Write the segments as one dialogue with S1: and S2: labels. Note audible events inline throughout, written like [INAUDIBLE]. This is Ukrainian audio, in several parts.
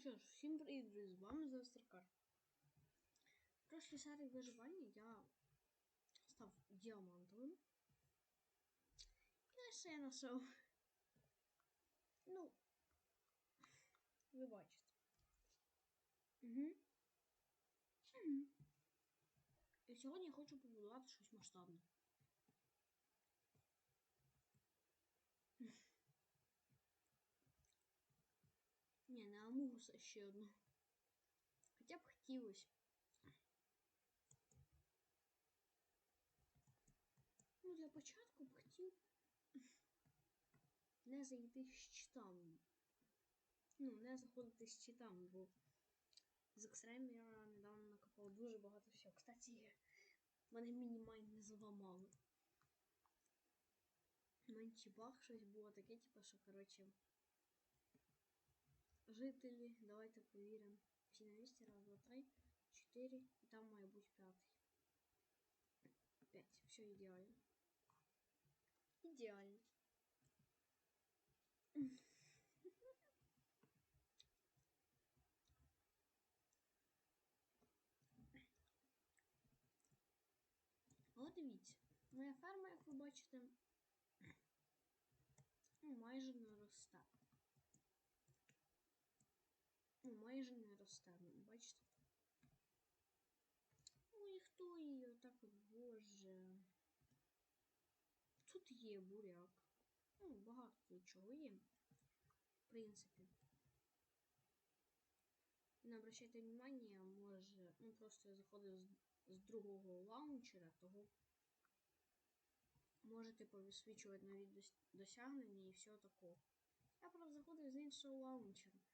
S1: що ж, всім привіт, друзі, з вами Зестеркар. В прошлій серії виживання я став діамантовим. І ще я знайшов. Ну, ви бачите. Угу. Угу. І сьогодні я хочу побудувати щось масштабне. Не Амугуса ще одну. Хоча б хотілося. Ну, для початку б хотів не зайти з читами. Ну, не заходити з читами, бо з X-Ray я недавно накопав дуже багато всього. Кстати, мене мінімайн не зламало. Менші баг щось було таке, типу, що, коротше. Жителі, давайте повіримо. Всі на місці. Раз, два, три, чотири. І там має бути п'ятий. П'ять. Все ідеально. Ідеально. [LAUGHS] От дивіться. Моя ферма, як ви бачите, ну, майже не Майже не росте, ну, бачите? Ну і хто її отак от, боже. Тут є буряк. Ну, багато тут чого є. В принципі. Не обращайте внимание, може. Ну просто я заходив з, з другого лаунчера, того можете повисвічувати нові дос- досягнення і все такого. Я просто заходив з іншого лаунчера.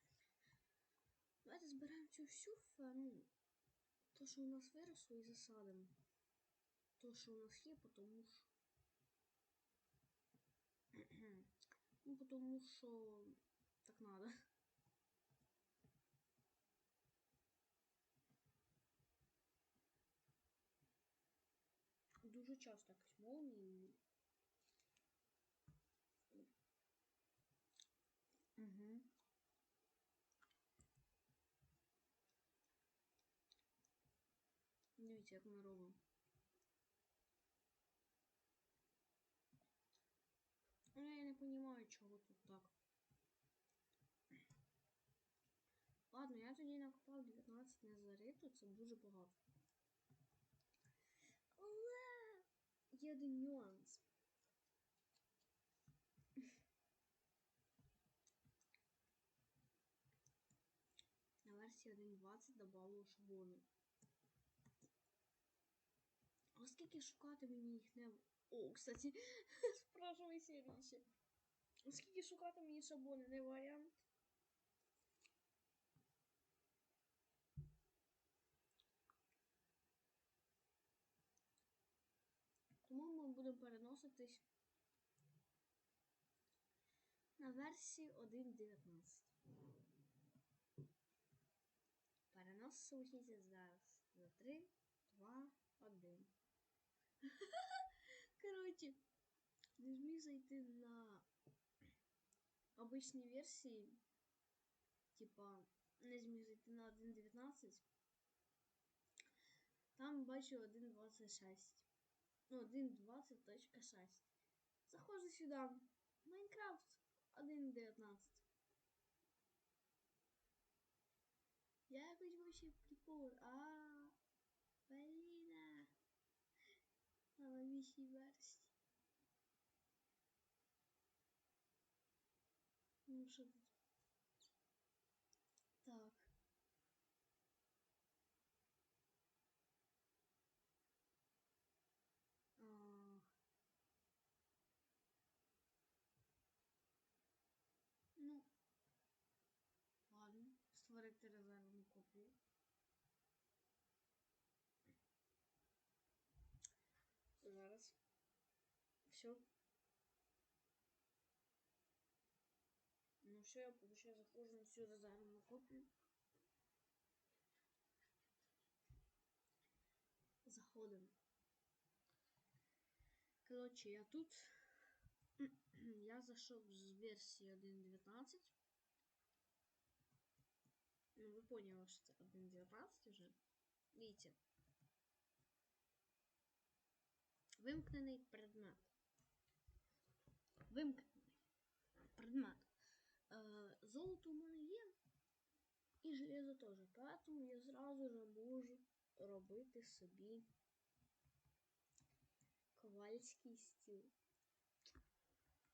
S1: Давайте зберемо цю всю ферму. То, що у нас виросло, і засадимо. То, що у нас є, тому що. [CLEARS THROAT] ну, тому що так надо. Дуже часто якось молнії. Дивіться, як ми. Ну, я не розумію, чого тут так. Ладно, я тоді накопав 19 незариту, це дуже багато. Але є один нюанс. На версії 1.20 добавило шаблони. А скільки шукати мені їх не. О, кстати, з прошлої серії. Скільки шукати мені шаблони не варіант. Тому ми будемо переноситись на версії 1.19. Переносимося зараз за 3, 2, 1. [LAUGHS] Короче, не зміг зайти на обычні версії. Типа, не зміг зайти на 1.19. Там бачу 1.26. Ну, 1.20.6. Заходжу сюди. Майнкрафт 1.19. Я якось вообще прикол. А, блін. Новішій версії. Ну, що тут? Так. А... Ну. Ладно, створити резервну копію. Зараз. Все. Ну все, я получаю захожу на всю резервную копию. Заходим. Короче, я тут. [CLEARS THROAT] я зайшов з версії 1.19. Ну, вы поняли, що це 1.19 вже. Дивіться. Вимкнений предмет. Вимкнений предмет. Е, золото у мене є. І железо теж. Тому я зразу же можу робити собі ковальський стіл.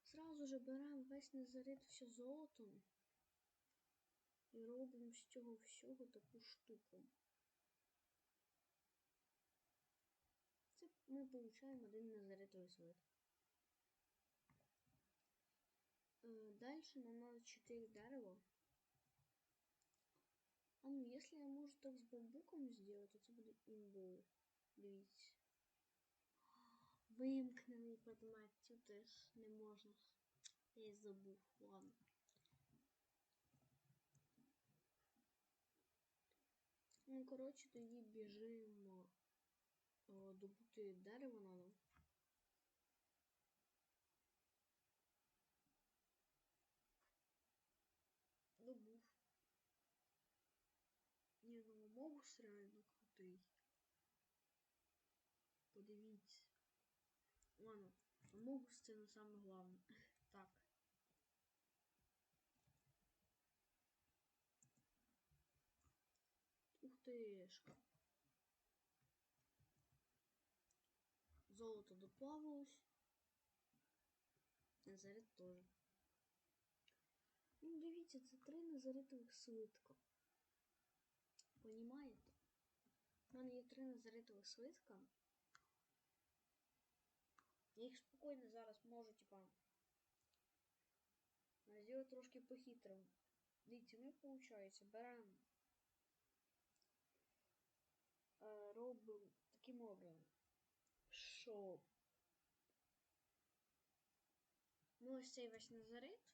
S1: Зразу же беремо весь незарит все золотом і робимо з цього всього таку штуку. Це ми получаємо один незаритовий свит. Далі нам надо 4 дерева. А ну, если я можу так з бамбуком сделать, то це буде імбоу. Дивіться. Вимкнений предмет, цю теж не можна. Я забув, ладно. Ну, коротше, тоді біжимо о, добути дерево надо. Добув. Мовус реально крутий. Подивіться. Ладно, Мовус це не саме головне. [LAUGHS] Так. Ух тишка. Золото доплавилось. Назарит теж. Ну, дивіться, це три назаритових слитка. Понімаєте? У мене є три назаритових слитка. Я їх спокійно зараз можу, типа, зробити трошки по-хитрому. Дивіться, ми, виходить, беремо, е, робимо таким образом, що ми ось цей весь назарит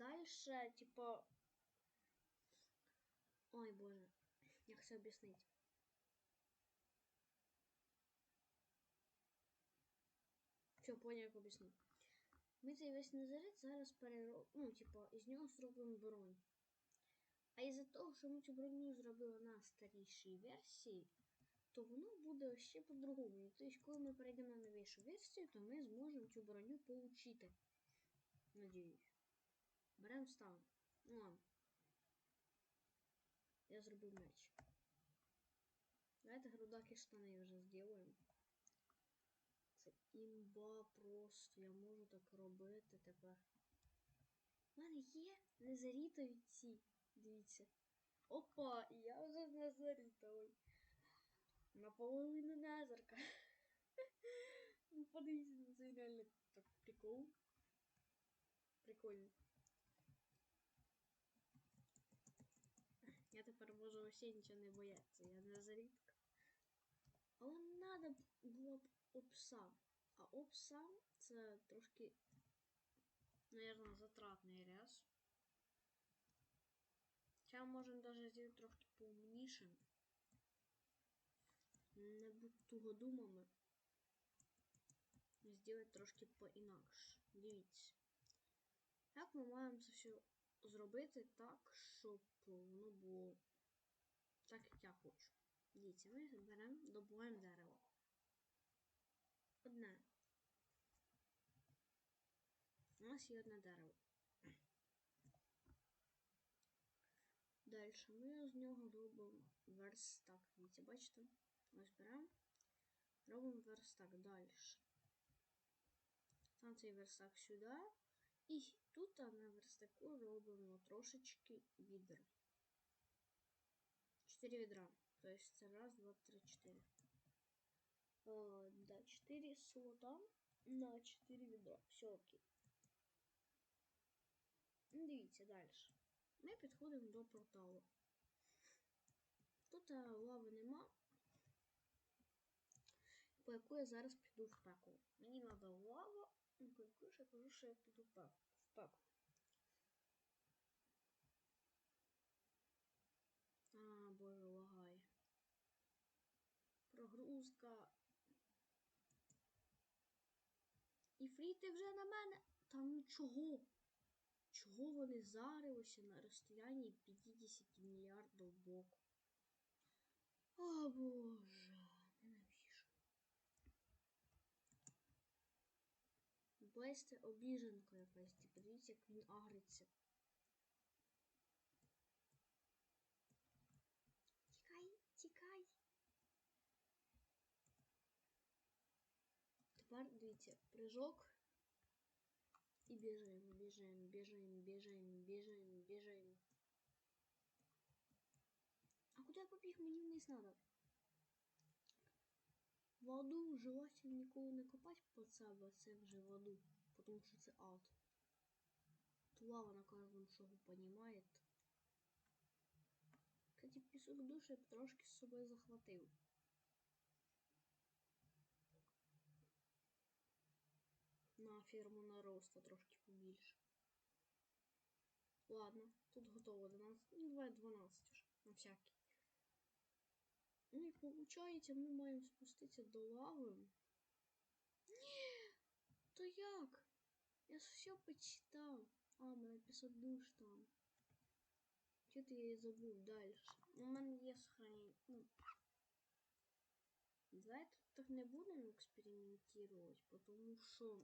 S1: Дальше, типа... Ой, боже, як це об'яснити? Все, понял, як об'яснити. Ми цей весь незарит зараз переробимо, ну, типа, із нього зробимо бронь. А із-за того, що ми цю броню зробили на старішій версії, то воно буде ще по-другому. Тобто, коли ми перейдемо на новішу версію, то ми зможемо цю броню получити. Надіюсь. Беремо ставимо. Ну ладно. Я зробив меч. Давайте грудаки штани вже зробимо. Це імба просто. Я можу так робити тепер. У мене є незарітові ці. Дивіться. Опа! Я вже незарітовий. Наполовину назарка. [LAUGHS] Ну подивіться цей реально так прикол. Прикольно. Тепер можу вообще нічого не боятися, я не зарідка. Але надо було б обсам. А обсам це трошки, наверное, затратний рез. Сейчас можемо даже зробити трошки поумнішим. Не будь тугодумами. Сделать трошки поінакше. Дивіться. Як ми маємо це все зробити так, щоб воно було так, як я хочу. Дивіться, ми беремо, добуваємо дерево. Одне. У нас є одне дерево. Далі ми з нього робимо верстак. Дивіться, бачите? Ось беремо. Робимо верстак далі. Там цей верстак сюди. І тут на верстаку робимо трошечки відер. 4 відра. Тобто це раз, два, три, чотири. О, да, 4 слота на 4 відра. Все окей. Дивіться далі. Ми підходимо до порталу. Тут лави нема, по яку я зараз піду в пекло. Мені треба лава, по яку я кажу, що я піду в пекло. І фріти вже на мене. Та ну чого? Чого вони зарилися на розстоянні 50 мільярдів боку? О боже, ненавижу. Бесте обіженка якась, типу, дивіться, як він агриться. Дивіться, прыжок. І біжимо, біжимо, біжимо, біжимо, біжимо, біжимо. А куди я побіг? Мені вниз надо. Воду желательно ніколи не копати під себе, це вже воду, тому що це ад. Тут лава на кожному шагу, понімаєте? Кстати, пісок душі трошки з собою захватив. На ферму на роста трошки побільше. Ладно, тут готово 12. Ну, давай 12 уже, на всякий. Ну і виходить, ми маємо спуститися до лави. Ні! То як? Я все почитав. А, у мене 500 душ там. Чого ти я забув далі? У мене є сохранення. Ну. Давай тут так не будемо експериментувати, потому що.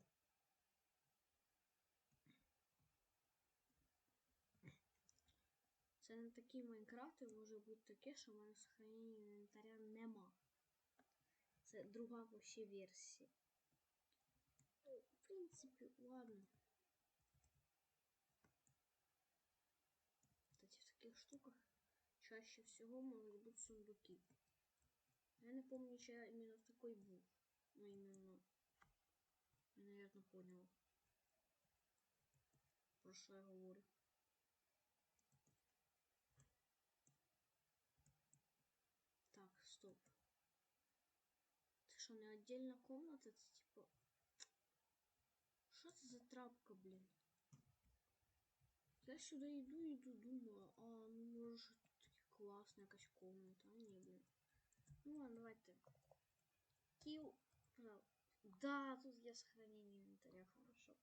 S1: Це не такі Майнкрафти може бути таке, що в мене сохранення інвентаря нема. Це друга вообще версія. Ну, в принципі, ладно. Кстати, в таких штуках чаще всего можуть бути сундуки. Я не помню, чи я именно в такой був. Ну, именно. Я, наверное, понял. Про що я говорю. Так, стоп. Це що, не отдельна комната? Це типа. Що це за трапка, блін? Я сюди йду, йду, думаю, а ну може тут таки класна якась комната, а ні, блін. Ну ладно, давайте. Кил. Да, тут є сохранение инвентаря, хорошо.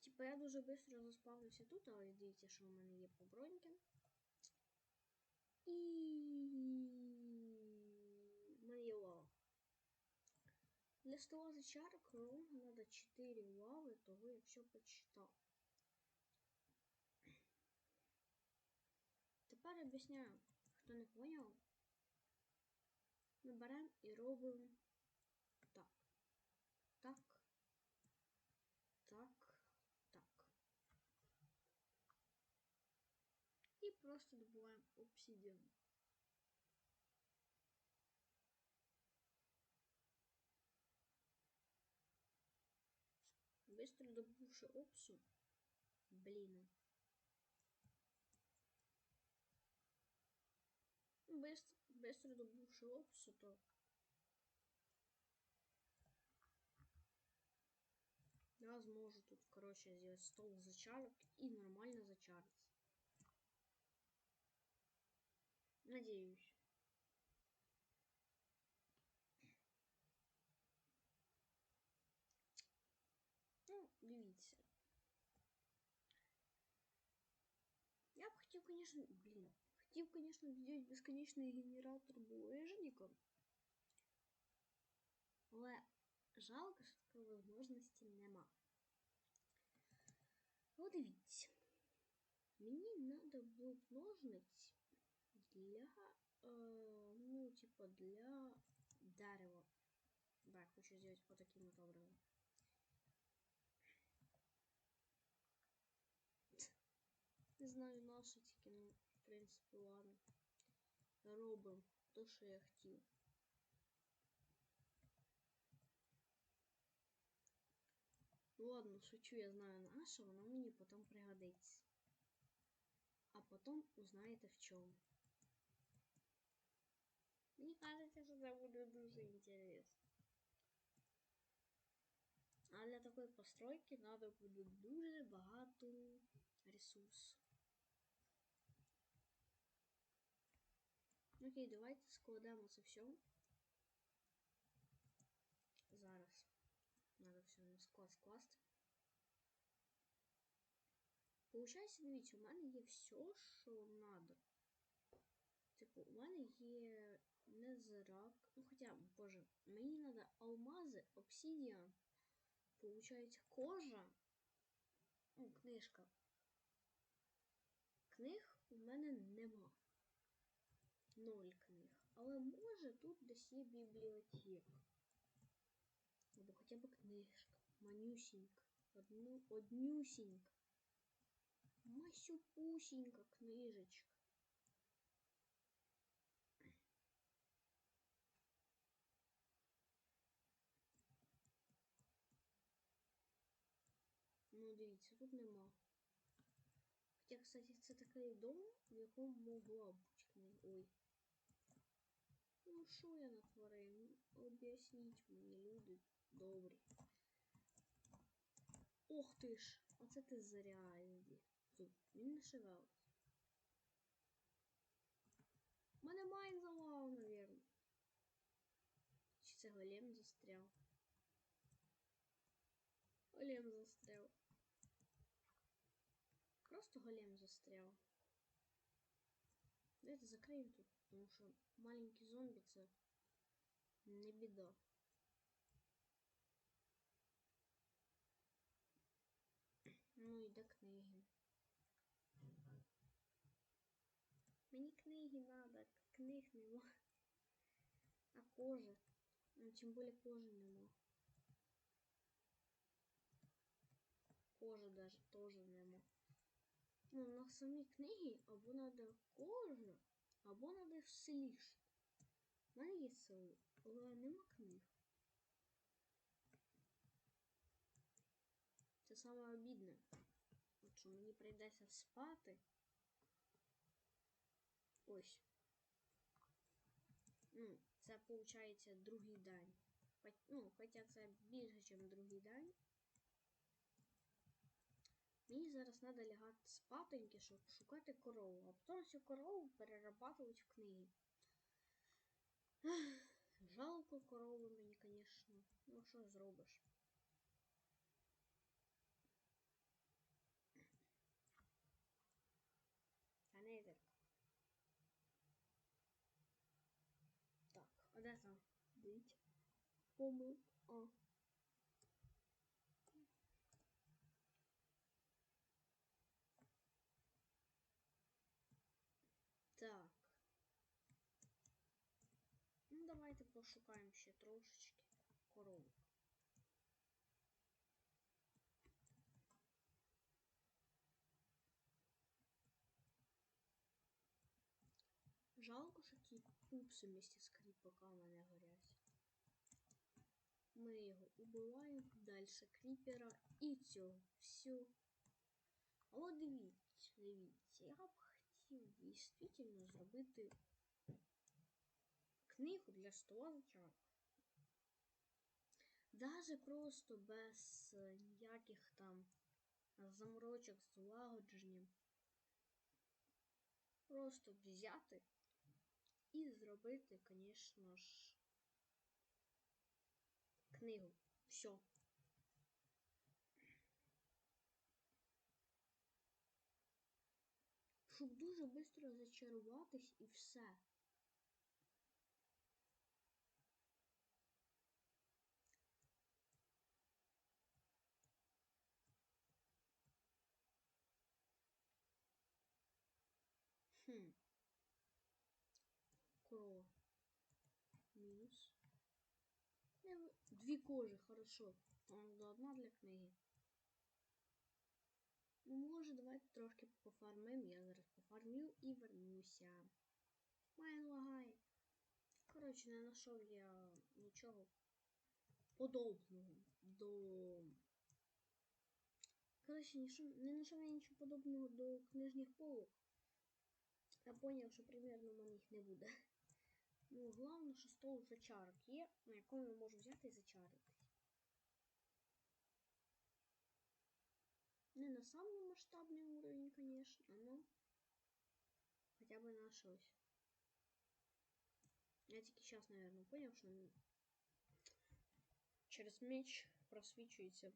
S1: Типа я дуже быстро заспавнився тут, але дивіться, що у мене є по броньки. І Для стола зачарок ровно надо 4 лави, того я все почитав. Тепер об'ясняю, хто не поняв. Ми беремо і робимо так. Так. Так. Так. І просто добуваємо обсидіан. Быстро добувши опсу. Блін. Быстро, быстро добувши опсу, то я зможу тут, короче, сделать стол зачарок и нормально зачариться. Надеюсь. Конечно, блін, хотів, конечно, зробити безконечний генератор булежником. Але жалко, що такої можливості нема. О, дивіться. Мені треба будуть ножниці для, е, ну, типа, для дерева. Да, хочу сделать вот таким вот образом. Знаю, наші тільки, ну, в принципі, ладно. Робимо то, що я хотів. Ну ладно, шучу, я знаю наше, воно мені потім пригодиться. А потім узнаєте в чому. Мені кажеться, що це буде дуже інтересно. А для такої постройки треба буде дуже багато ресурсів. Окей, давайте складемо це все. Зараз. Надо все на склад скласти. Получається, дивіться, у мене є все, що надо. Типу, у мене є незрак. Ну хоча, боже, мені треба алмази, обсидіан. Получається кожа. Ну, книжка. Книг у мене нема. Ноль книг. Але може тут десь є бібліотека. Або хоча б книжка. Манюсінька. Одну, однюсінька. Масюпусінька книжечка. Ну, дивіться, тут нема. Хоча, кстати, це такий дом, в якому могла бути книга. Ой. Ну, що я натворив? Об'ясніть мені, люди добрі. Ох ти ж, оце ти зря, Енді. Тут, він не шевелиться. У мене майн залагав, навірно. Чи це голем застряв? Голем застряв. Просто голем застряв. Давайте закриємо тут, тому що маленький зомбі це не біда. Ну і де книги. Мені книги надо, книг нема. А кожи. Ну, тим більше кожи нема. Кожи даже тоже нема. Ну, на самі книги або надо кожа, або надо в селі. шукати. У мене є село, але нема книг. Це саме обідне. От що мені прийдеться спати. Ось. Ну, це виходить другий день. Ну, хоча це більше, ніж другий день. Мені зараз треба лягати спатоньки, щоб шукати корову, а потім цю корову перерабатувати в книги. Жалко корову мені, звісно. Ну, що зробиш? А так. А де там? Дивіться. Помилка. А. Так. Ну, давайте пошукаємо ще трошечки корову. Жалко, що ті пупси вместе з кріпаками не горять. Ми його убиваємо, далі кріпера і цього. Все. А от дивіться, дивіться, я б хотів дійсно зробити книгу для зачарок. Даже просто без е, ніяких там заморочок з злагодженням. Просто взяти і зробити, звісно ж, книгу. Все. Щоб дуже швидко зачаруватись і все. Хм. Корова. Мінус. Я в- Дві кожи, хорошо. Там одна для книги. Ну, може, давайте трошки пофармим. Я зараз пофармлю і вернуся. Майн лагає. Коротше, не знайшов я нічого подобного до. Коротше, не знайшов я нічого подобного до книжних полок. Я поняв, що примерно в мене їх не буде. Ну, головне, що стол зачарок є, на якому я можу взяти і зачаритись. Не на самый масштабный уровень, конечно, но хотя бы на щось. Я тільки сейчас, наверное, понял, що м- через меч просвічується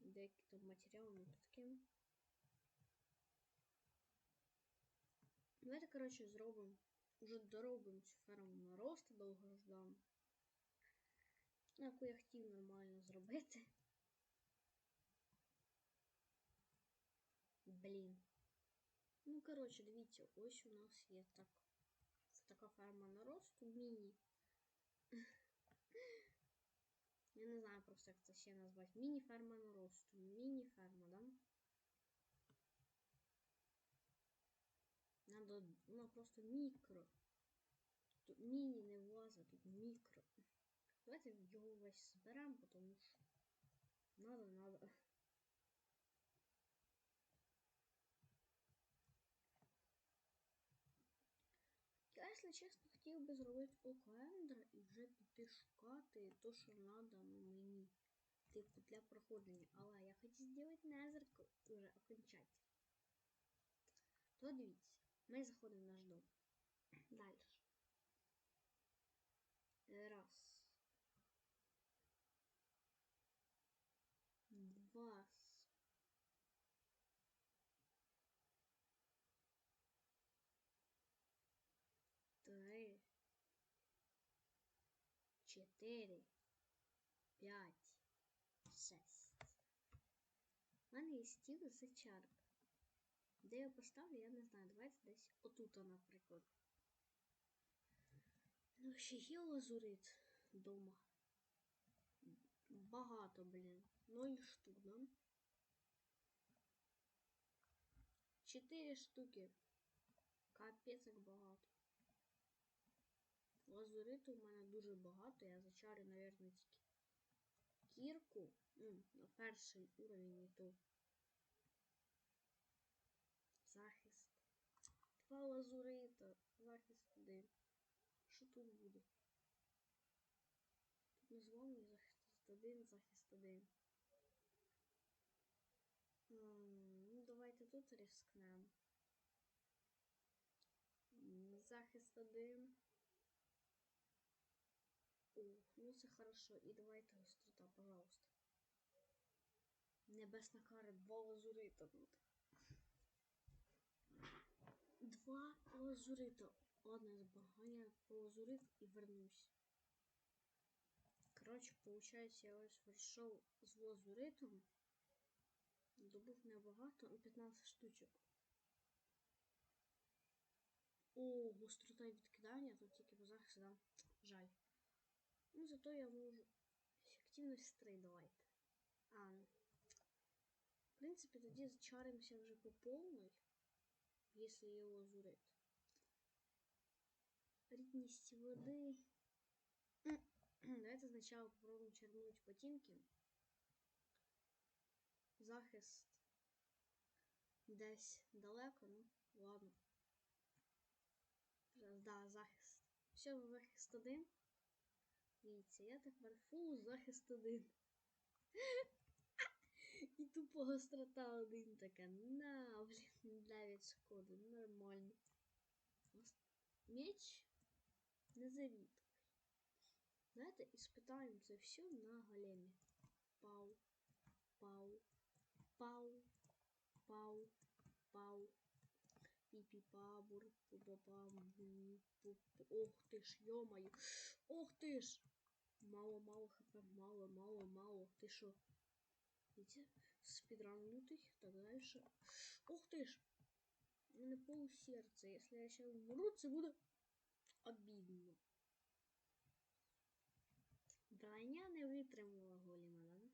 S1: деякий там матеріал, ну Давайте, коротше, зробимо. Уже доробимо цю ферму на рост довгождану. Яку я хотів нормально зробити. Блін. Ну, коротше, дивіться, ось у нас є так. Така ферма на росту міні. [LAUGHS] Я не знаю просто, як це ще назвати. Міні-ферма на росту. Міні-ферма, да? Надо, ну просто мікро. Тут міні не влазить, тут мікро. Давайте його весь зберемо, тому що надо, надо. Я, якщо чесно, хотів би зробити око Ендера і вже піти шукати то, що ну, мені. Типу для проходження. Але я хотів зробити незерку уже окончательно. То дивіться, ми заходимо в наш дом. Далі. Раз. Два. Три. Чотири. П'ять. Шесть. У мене є стіл з чарк. Де я поставлю, я не знаю. Давайте десь отут, наприклад. Ну, ще є лазурит дома. Багато, блін. Ноль штук, да? Чотири штуки. Капець як багато. Лазуриту у мене дуже багато. Я зачарю, мабуть, тільки кірку. Ну, на перший уровень і то. Захист. Два лазурита. Захист один. Що тут буде? Тут названий захист один, захист один. Ну, давайте тут рискнемо. Захист один. Ох, ну це хорошо. І давайте гострота, пожалуйста. Небесна кара, два лазурита тут. Два лазурита. Ладно, я збагання лазурит і вернусь. Коротше, получается, я ось прийшов з лазуритом. Добув небагато, ну, 15 штучок. О, гострота відкидання, тут тільки по захисту? Жаль. Ну, зато я можу. Ефективність 3 давайте. А, ну. В принципі, тоді зачаримося вже по повній, якщо є лазурит. Рідність води. Давайте спочатку попробуємо чернуть ботинки. Захист десь далеко, ну ладно. Да, захист. Все, захист один. Дивіться, я тепер фул захист один. І тупо гострота один така. На, блін, 9 шкоди, нормально. Меч не завітовий. Давайте іспитаємо це все на големі. Пау, пау, пау, пау, пау. Піпі пабур, пупа-пам, Ох ти ж, йомаю. Ох ти ж! Мало, мало хп, мало, мало, мало. Ти що? Видите? Спидран лютый, так дальше. Ух ты ж! У мене пол серця. Если я сейчас умру, це буде обідно. Броня не витримала голіма, да?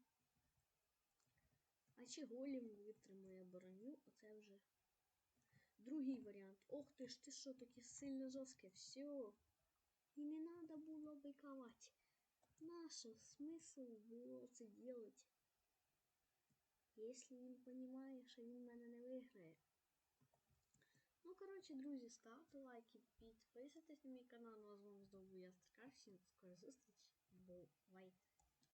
S1: А чи голім витримує броню, оце вже другий варіант. Ох ти ж, ти що таке сильно жорстке, все. І не надо було биковать. Нащо смисл було це делать? Він розуміє, що він мене не виграє. Ну, коротше, друзі, ставте лайки, підписуйтесь на мій канал. Ну, а з вами знову я Старкар. Всім скоро зустріч. Бувайте.